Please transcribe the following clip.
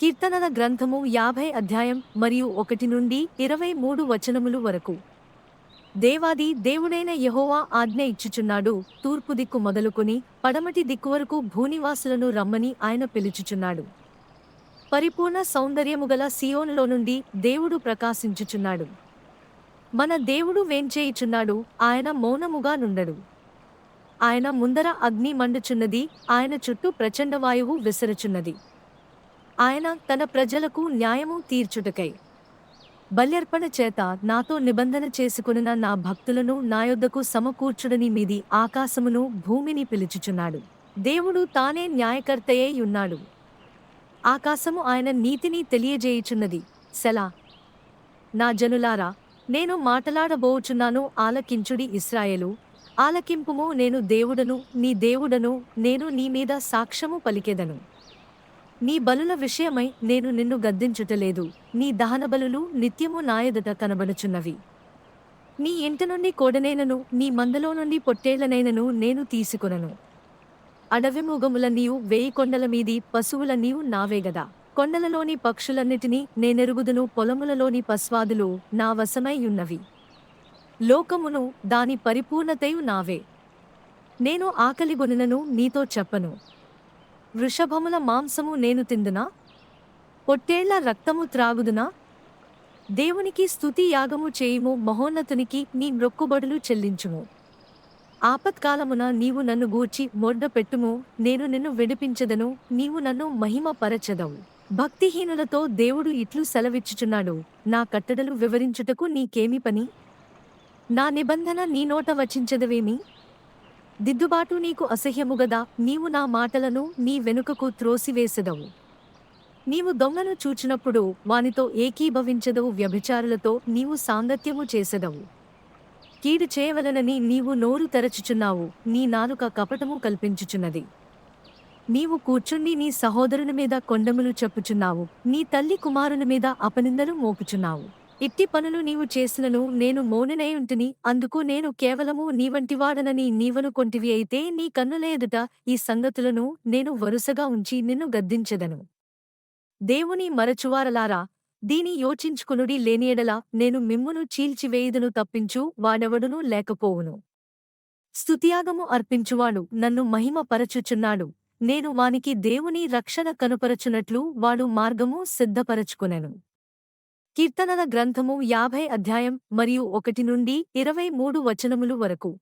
కీర్తనల గ్రంథము యాభై అధ్యాయం మరియు ఒకటి నుండి ఇరవై మూడు వచనములు వరకు. దేవాది దేవుడైన యహోవా ఆజ్ఞ ఇచ్చుచున్నాడు తూర్పు దిక్కు మొదలుకొని పడమటి దిక్కు వరకు భూనివాసులను రమ్మని ఆయన పిలుచుచున్నాడు. పరిపూర్ణ సౌందర్యము గల సియోన్లో నుండి దేవుడు ప్రకాశించుచున్నాడు. మన దేవుడు వేంచేయుచున్నాడు ఆయన మౌనముగా నుండడు. ఆయన ముందర అగ్ని మండుచున్నది ఆయన చుట్టూ ప్రచండ వాయువు విసరుచున్నది. ఆయన తన ప్రజలకు న్యాయము తీర్చుటకై. బల్యర్పణ చేత నాతో నిబంధన చేసుకున్న నా భక్తులను నా యొద్దకు సమకూర్చుడని మీది ఆకాశమును భూమిని పిలుచుచున్నాడు. దేవుడు తానే న్యాయకర్తయే ఉన్నాడు ఆకాశము ఆయన నీతిని తెలియజేయుచున్నది. సెలా. నా జనులారా నేను మాటలాడబోచున్నాను ఆలకించుడి ఇస్రాయేలు. ఆలకింపుము నేను దేవుడను నీ దేవుడను నేను నీ మీద సాక్ష్యము పలికెదను. నీ బలుల విషయమై నేను నిన్ను గద్దించుటలేదు. నీ దహన నిత్యము నాయదట కనబడుచున్నవి. నీ ఇంట నుండి కోడనైనను నీ మందలో నుండి పొట్టేళ్ళనైనను నేను తీసుకొనను. అడవి మూగముల నీవు వేయి కొండల మీది పశువుల నీవు నావేగదా కొండలలోని పక్షులన్నిటినీ నేనెరుగుదును పొలములలోని పస్వాదులు నా వశమై ఉన్నవి. లోకమును దాని పరిపూర్ణతయు నావే. నేను ఆకలిగొనునను నీతో చెప్పను. వృషభముల మాంసము నేను తిందునా? పొట్టేళ్ళ రక్తము త్రాగుదునా? దేవునికి స్తుతి యాగము చేయుము మహోన్నతునికి నీ మొక్కుబడులు చెల్లించుము. ఆపత్కాలమున నీవు నన్ను గూర్చి మొడ్డ పెట్టుము నేను నిన్ను విడిపించదను నీవు నన్ను మహిమ పరచదవు భక్తిహీనులతో దేవుడు ఇట్లు సెలవిచ్చుచున్నాడు నా కట్టడలు వివరించుటకు నీకేమి పని? నా నిబంధన నీ నోట వచించదవేమి? దిద్దుబాటు నీకు అసహ్యముగదా నీవు నా మాటలను నీ వెనుకకు త్రోసివేసెదవు. నీవు దొంగను చూచినప్పుడు వానితో ఏకీభవించదవు వ్యభిచారులతో నీవు సాంగత్యము చేసెదవు. కీడు చేయవలనని నీవు నోరు తెరచుచున్నావు నీ నాలుక కపటము కల్పించుచున్నది. నీవు కూర్చుండి నీ సహోదరుని మీద కొండములు చెప్పుచున్నావు నీ తల్లి కుమారుని మీద అపనిందలు మోపుచున్నావు. ఇట్టి పనులు నీవు చేసినను నేను మౌననేయుంటిని అందుకు నేను కేవలము నీవంటివాడనని నీవను కొంటివి అయితే నీ కన్నుల ఎదుట ఈ సంగతులను నేను వరుసగా ఉంచి నిన్ను గద్దించెదను. దేవుని మరచువారలారా దీని యోచించుకునుడి లేనియడల నేను మిమ్మును చీల్చివేయుదును తప్పించు వాడెవడునూ లేకపోవును. స్తుతియాగము అర్పించువాడు నన్ను మహిమ పరచుచున్నాడు నేను వానికి దేవుని రక్షణ కనుపరచునట్లు వాడు మార్గము సిద్ధపరచుకునెను. కీర్తనల గ్రంథము యాభై అధ్యాయం మరియు ఒకటి నుండి ఇరవై మూడు వచనములు వరకు.